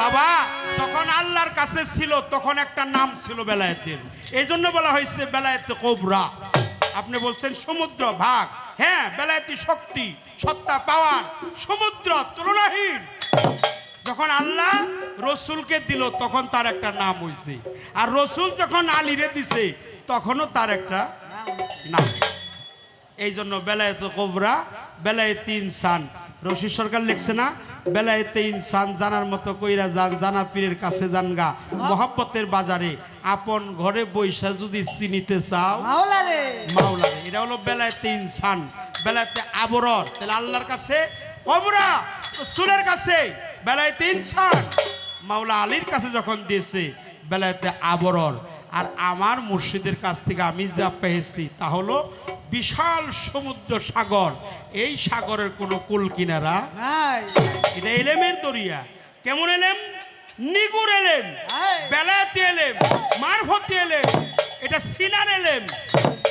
বাবা, যখন আল্লাহর কাছে ছিল, তখন একটা নাম ছিল বেলায়েতের। এই জন্য বলা হয়েছে বেলায়েতে কোবরা। আপনি বলছেন সমুদ্র ভাগ। হ্যাঁ বেলায়েতি শক্তি, সত্তা, পাওয়ার, সমুদ্র তুলনাহীন। যখন আল্লাহ রসুলকে দিল, তখন তার একটা নাম হয়েছে আর রসুল যখন আলিরে দিছে, তখনও তার একটা নাম। এই জন্য বেলায়েত কোবরা, বেলায়েতি ইনসান। রশি সরকার লিখছে না বেলায়েতে ইনসান জানার মতো কইরা যান জানা পীরের কাছে যান গা। মহাব্বতের বাজারে আপন ঘরে বৈশা যদি চিনিতে চাও। মাওলা মাওলারে এটা হলো বেলায়েতে ইনসান বেলায়েতে আবরর তাহলে আল্লাহর কাছে কবরা রসুলের কাছে বেলায়েতে ইনসান। মাওলা আলীর কাছে যখন দিয়েছে বেলায়েতে আবরর আর আমার মুর্শিদের কাছ থেকে আমি যা পেয়েছি তা হলো বিশাল সমুদ্র সাগর। এই সাগরের কোনো কুল কিনারা নাই। এটা এলেমের দরিয়া। কেমন এলেম? নিগুর এলেম। বেলায়াতি এলেম মারফতি এলেম এটা সিনার এলেম।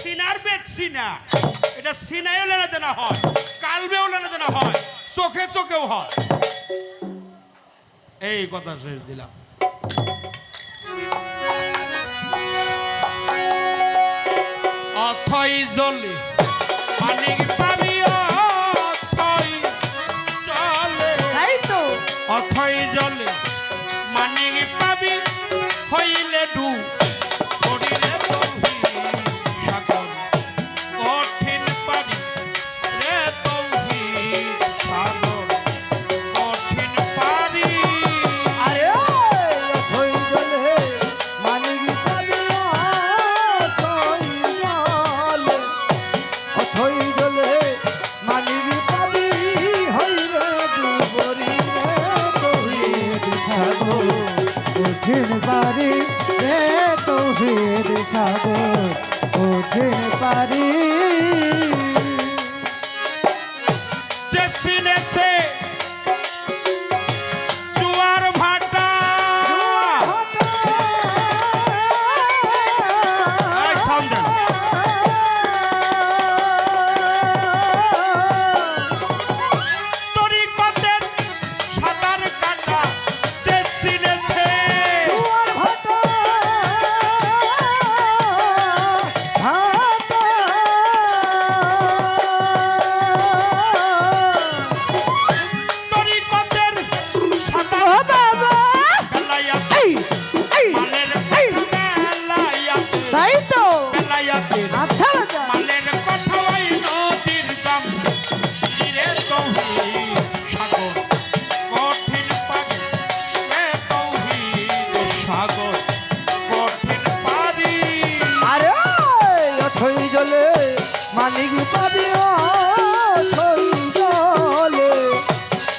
সিনার বেদ সিনা। এটা সিনায়ও লেনা দেনা হয় কালবেও লেনা দেনা হয় চোখে চোখেও হয়। এই কথা শেষ দিলাম। অথই জলে মানিক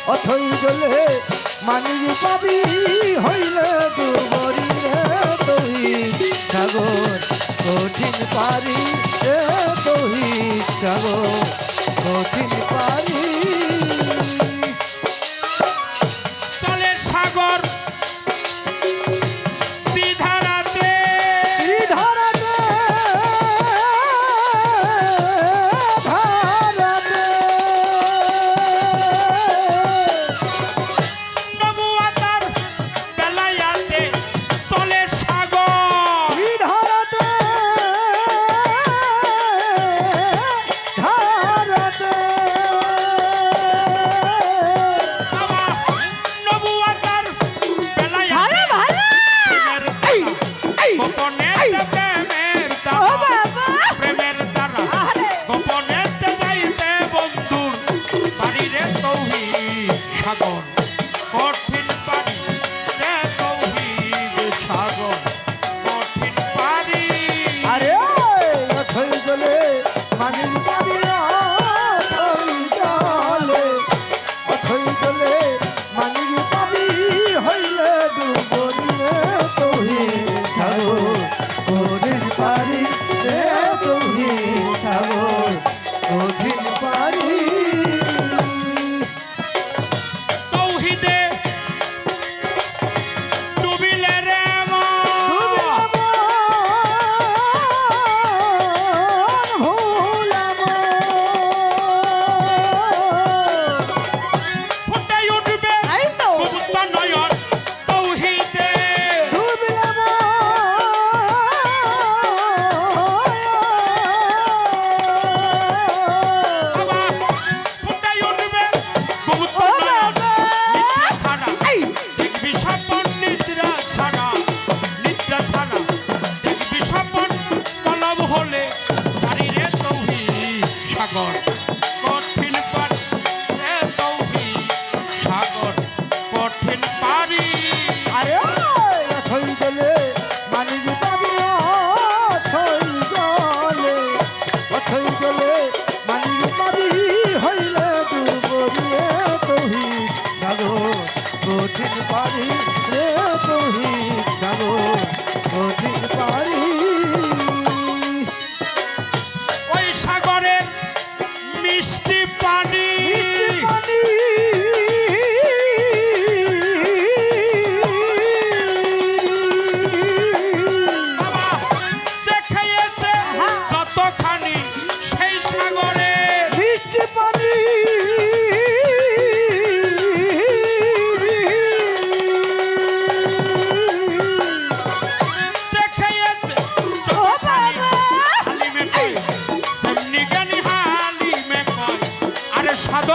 অথই গলে মানিক পাবি হইলে দুবরি তহি সাগর কঠিন পারি তহি সাগর কঠিন পারি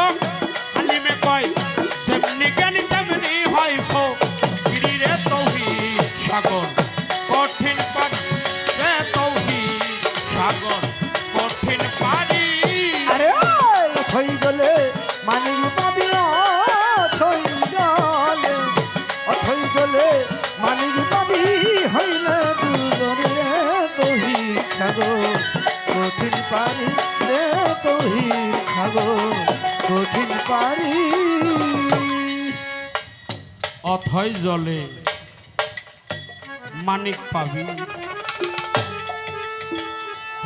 Yeah. জলে মানিক পাবি।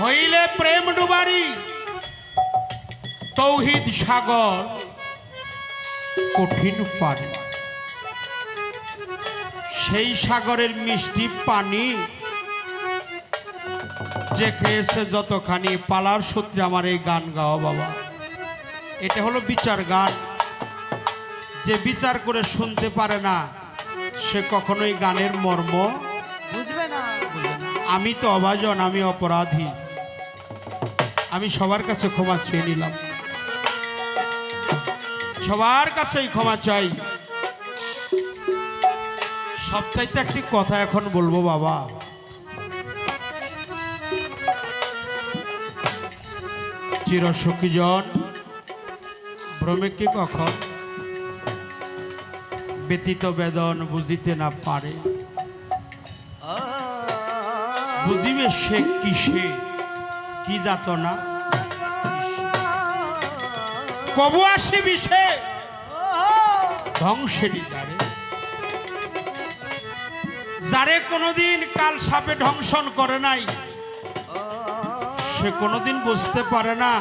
হইলে প্রেম ডুবারি, তৌহিদ সাগর, কঠিন পানি। সেই সাগরের মিষ্টি পানি যে খেয়েছে যতখানি পালার সূত্রে আমার এই গান গাওয়া বাবা। এটা হলো বিচার গান। যে বিচার করে শুনতে পারে না সে কখনোই গানের মর্ম? বুঝবে না। আমি তো অভাজন আমি অপরাধী। আমি সবার কাছে ক্ষমা চেয়ে নিলাম। সবার কাছেই ক্ষমা চাই। সবচাইতে একটি কথা এখন বলব বাবা। চিরসখীজন ভ্রমিককে কখন? ব্যতীত বেদন বুঝিতে না পারে। বুঝিবে সে কিসে কি যাত না? কবু আসে বিষে ধ্বংসেরই যারে যারে কোনোদিন কাল সাপে ধ্বংসন করে নাই, সে কোনোদিন বুঝতে পারে না,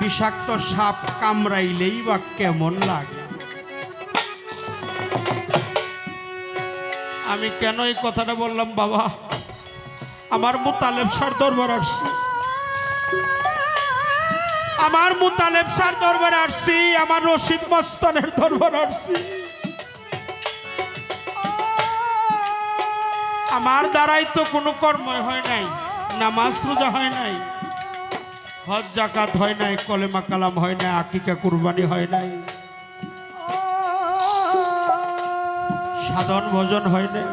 বিষাক্ত সাপ কামড়াইলেই বা কেমন লাগে। আমি কেন এই কথাটা বললাম, বাবা? আমার মুতালেব সার দরবার আসছি। আমার মুতালেব সার দরবার আসছি, আমার রশিদ মস্তানের দরবার আসছি। আমার দ্বারাই তো কোনো কর্মই হয় নাই, নামাজ রোজা হয় নাই, হজ জাকাত হয় নাই, কলেমা কালাম হয় নাই, আকিকা কুরবানি হয় নাই। সাধন ভজন হয় নাই।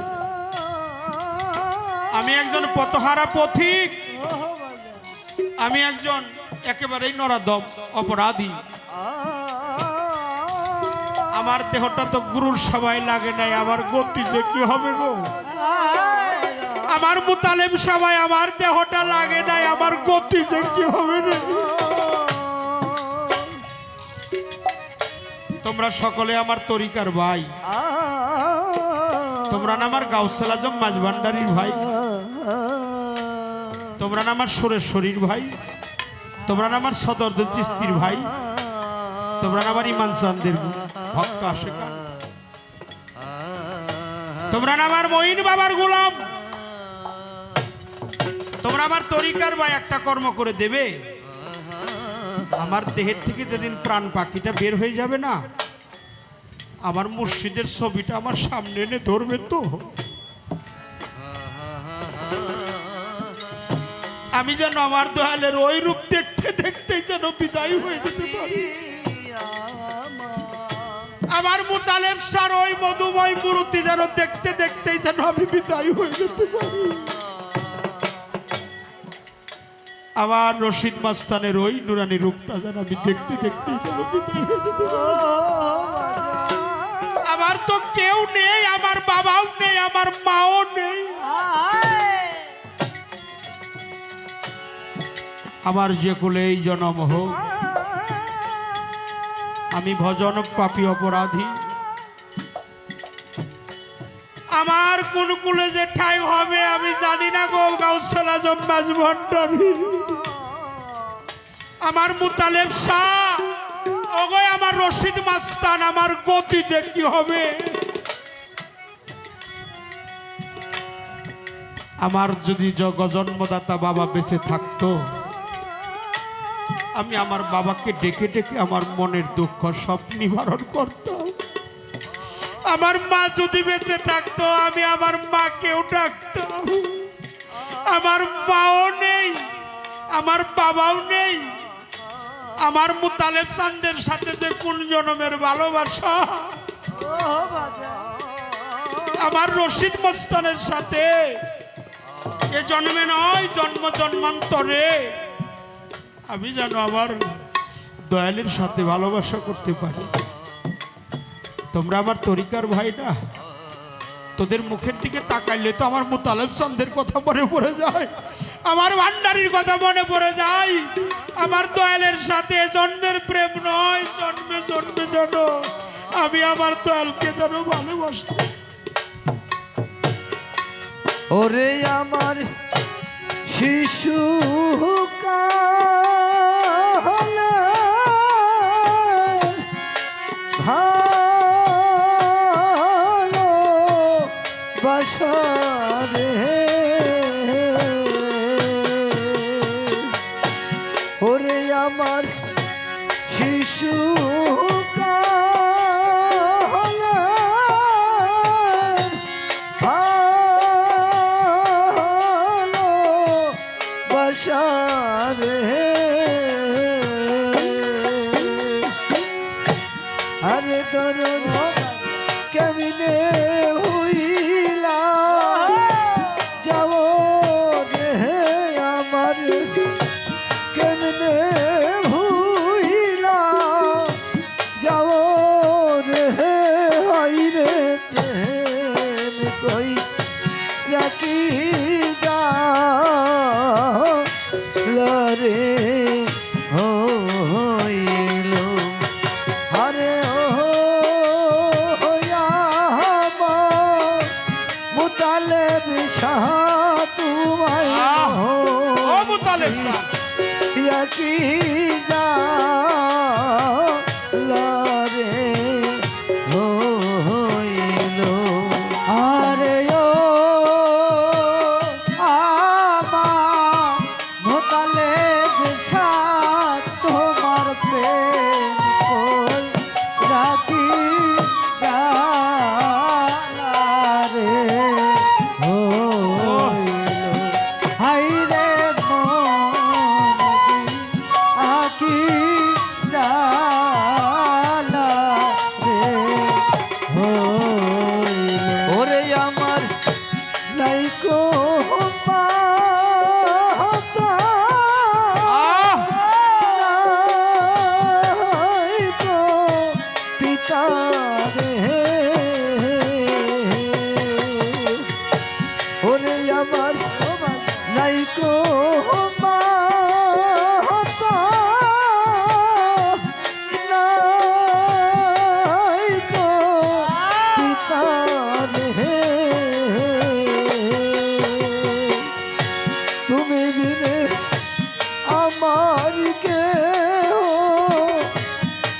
আমি একজন পতহারা পথিক। আমি একজন একেবারেই নরাদম অপরাধী। আমার দেহটা তো গুরুর সবাই লাগে নাই, আমার গতি যে কি হবে গো? আমার মুতালেম সবাই আমার দেহটা লাগে নাই, আমার গতি যে কি হবে রে? তোমরা সকলে আমার তরিকার ভাই। তোমরা আমার গাউসাল আজম মাঝভান্ডারির ভাই। তোমরা না আমার সুরেশ্বরীর ভাই। তোমরা আমার সদরদের চিস্তির ভাই। তোমরা আমার ইমান চান্দের ভক্ত আসে তোমরা আমার মহিন বাবার গোলাম। তোমরা আমার তরিকার ভাই একটা কর্ম করে দেবে। আমার দেহের থেকে যেদিন প্রাণ পাখিটা বের হয়ে যাবে না আমার মুর্শিদের ছবিটা আমার সামনে এনে ধরবে তো। আমি যেন আমার দয়ালের ওই রূপ দেখতে দেখতে যেন বিদায় হয়ে যেতে পারি। আমার মুতালেব সার ওই মধুময় মূর্তি যেন দেখতে দেখতেই যেন আমি বিদায় হয়ে যেতে পারি। আমার রশিদ মাস্তানের ওই নুরানি রূপটা যেন আমি দেখতে দেখতে যেন বিদায় হয়ে যেতে পারি। আমার তো কেউ নেই, আমার বাবাও নেই, আমার মাও নেই। আমার যে কুলে এই জনম হোক, আমি ভজন পাপী অপরাধী। আমার কোন কুলে যে ঠাই হবে, আমি জানি না গো, গাউসলা জম্বাজ ভণ্ডারী আমার মুতালেব শাহ ওগো, আমার রশিদ মাস্তান, আমার গতি যে কি হবে? আমার যদি জগ জন্মদাতা বাবা বেঁচে থাকতো, আমি আমার বাবাকে ডেকে ডেকে আমার মনের দুঃখ সব নিবারণ করতাম। আমার মা যদি বেঁচে থাকতো, আমি আমার মাকেও ডাকতাম। আমার মাও নেই, আমার বাবাও নেই। আমার মুতালেব চান্দের সাথে যে কোন জনমের ভালোবাসা? আমার রশিদ মস্তানের সাথে। এ জন্মে নয়, জন্ম জন্মান্তরে। আমি যেন আমার দয়ালের সাথে ভালোবাসা করতে পারি। তোমরা আমার তরিকার ভাই না তোদের মুখের দিকে তাকাইলে তো আমার মুতালেব চান্দের কথা মনে পড়ে যায়। আমার ভান্ডারির কথা মনে পড়ে যায়। আমার দয়ালের সাথে জন্মের প্রেম নয়। জন্মে জন্মে যেন আমি আমার দয়ালকে যেন ভালোবাসি। ওরে আমার শিশু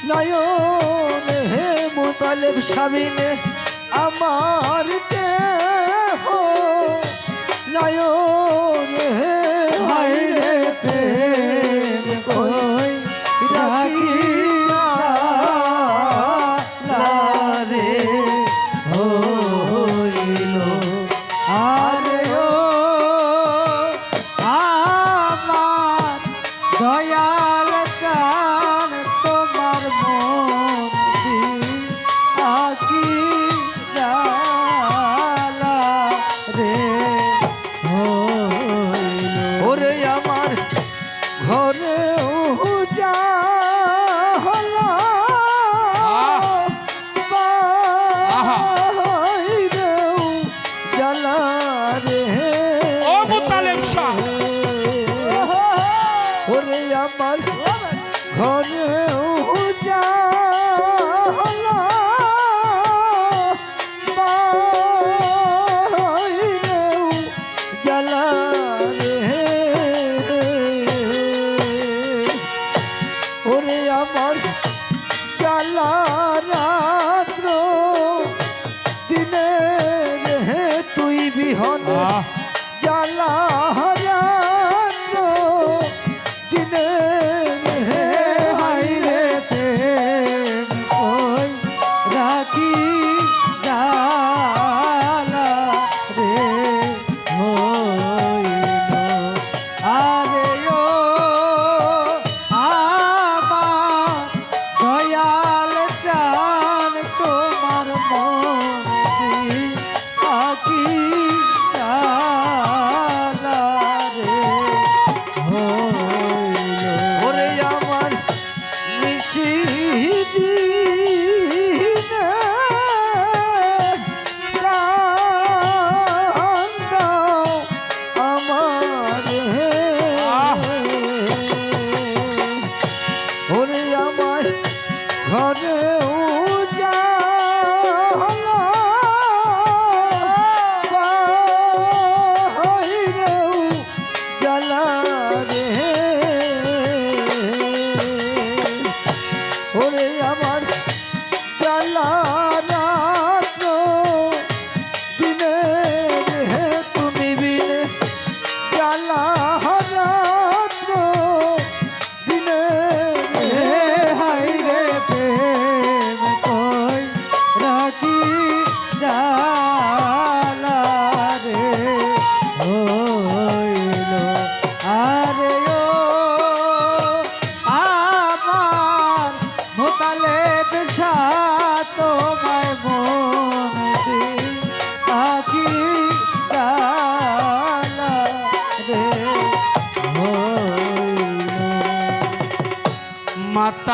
নয়ন হে মুতালেব স্বামীনে আমার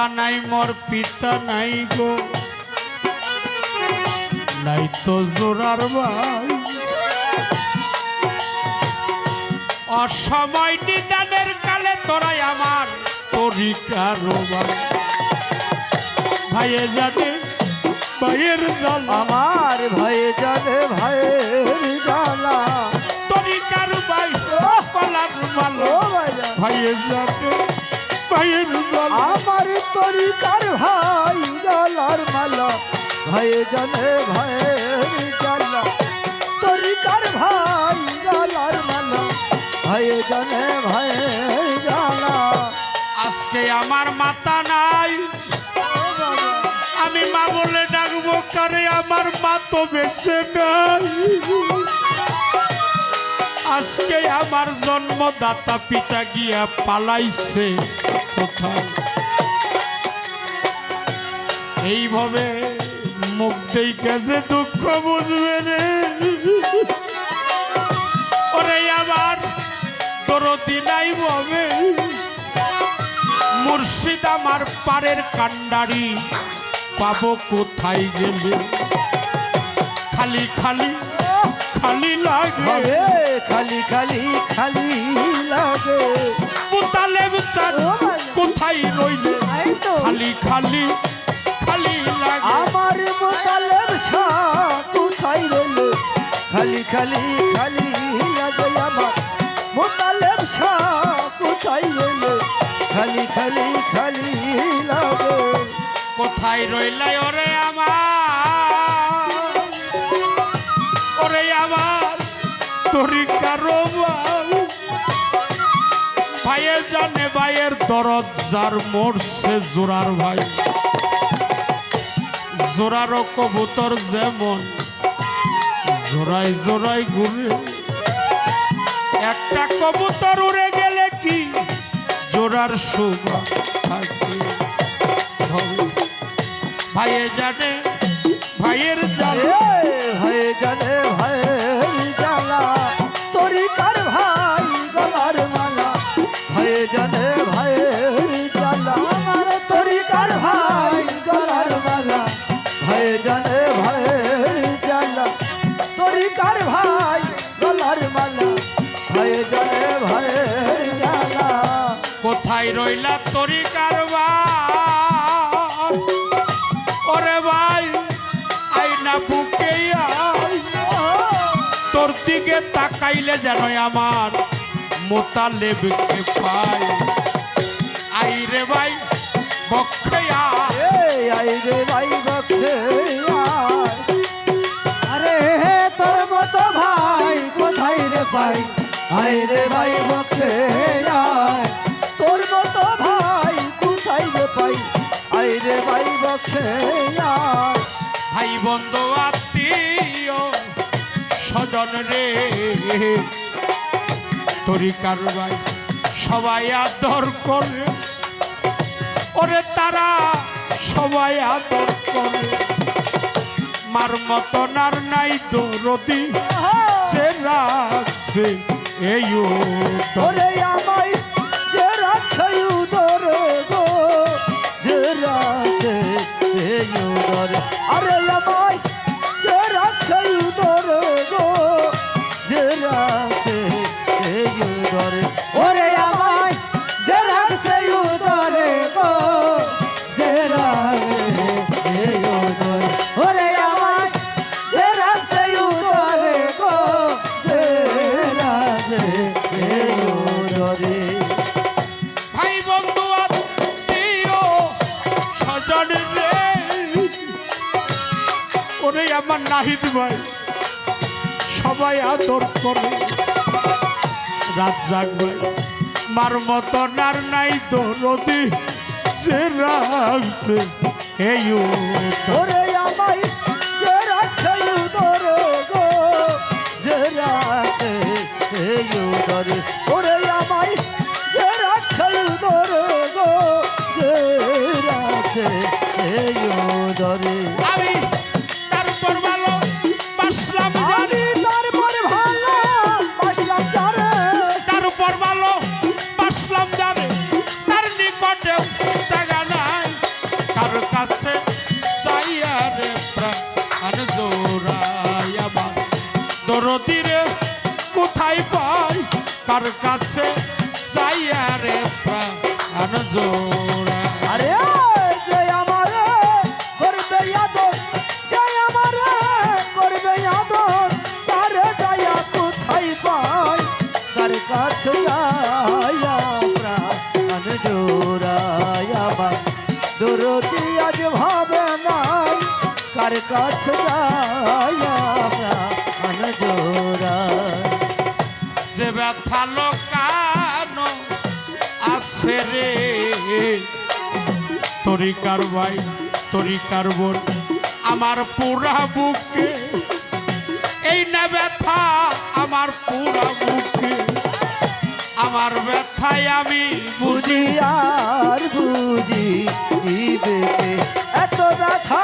মাতা নাই মোর পিতা নাই গো। নাই তো জোরার ভাই। অসময় নিদানের কালে তোরাই আমার তরিকার ভাইয়ে জানে ভাইয়ের জাল আমার ভয়ে জানে ভয়ের জ্বালা। তরিকার ভাই কলার মালো। ভাইয়ে জানে ভাইয়ের জাল আমার তরিকার ভাই জ্বালার মালা। ভয়ে জানে ভয়ের জ্বালা তরিকার ভাই জ্বালার মালা। ভয়ে জানে ভয়ের জ্বালা আজকে আমার মাতা নাই। আমি মা বলে ডাকবো কারে আমার মা তো বেঁচে নাই? আজকে আমার জন্মদাতা পিতা গিয়া পালাইছে কোথায়? এইভাবে দেখে যে দুঃখ বুঝবে রে। ওরে আমার দরদি নাই ববে মুর্শিদ আমার পারের কান্ডারি পাবো কোথায় গেলে? খালি খালি খালি লাগে। খালি খালি খালি লাগে। ও ভাই। কোথায় রইলে? খালি খালি খালি লাগে। আমার মোতালের কোথায় রইলে? খালি খালি খালি লাগে আমার। মোতালের কোথায় রইলে? খালি খালি খালি লাগে। কোথায় রইলে ওরে আমার? ভাইয়ের জানে, ভাইয়ের দরদ, যার মরছে জোরার ভাই। জোরারও কবুতর যেমন জোড়াই জোড়াই ঘুরে। একটা কবুতর উড়ে গেলে কি? জোড়ার শোভা ভাইয়ে জানে, ভাইয়ের এ হয়ে জানে ভয়ের জ্বালা রইলা তরি কারবার। ওরে ভাই, আইনা বুকে। তোর দিকে তাকাইলে যেন আমার মোতালেবকে পাই আই রে ভাই, বক্ষে বক্ষে ভাই বন্ধু আত্মীয় স্বজন রে। তরিকার ভাই সবাই আদর করে। ওরে তারা সবাই আদর করে। মার মতন আর নাই দরদি। সে রাখছে এই আমায় উদরে আমার ভাই সবাই আদর করে। রাজ্জাক ভাই মার মতন আর নাই দরদি সে রাখছে এই উত্তর। ওরে আমায় যে রাখছে উদরে গো যে রাখছে এই উদরে। ওরে আমায় যে রাখছে উদরে গো যে রাখছে এই উদরে। আমি তার কাছে চাইয়া রে প্রাণ জোড়া? আরে যে আমারে করবে আদর, যে আমারে করবে আদর, তারে দয়া কোথায় পাই? তার কাছে যায়া প্রাণ জোড়ায়া আমার দরদি আজ ভাবে নাই, কার কাছে যায়া ব্যথা লোকানো আছে রে। তরিকার ভাই তরিকার বোন আমার পুরা বুকে। এই না ব্যথা আমার পুরা বুকে। আমার ব্যথায় আমি বুঝি আর বুঝি এত ব্যথা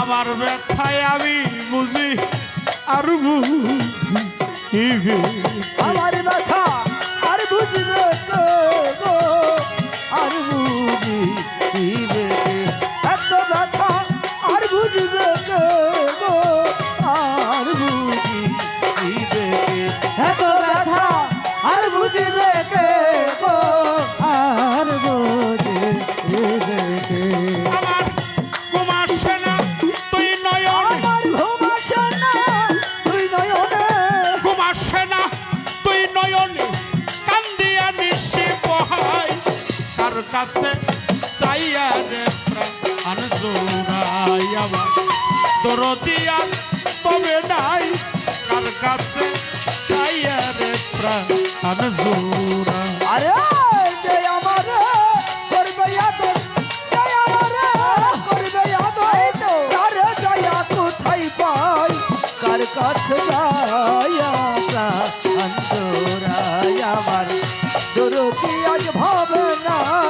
আমার ব্যথায় আমি বুঝি আর বুঝি। আমার জোড়াই আমার দরদিয়া তবে নাই কার কাছে চাইয়া প্রাণ জোড়া। আরে কাছে যায়া অন্তরায় আমার? দরদি আজ ভাবে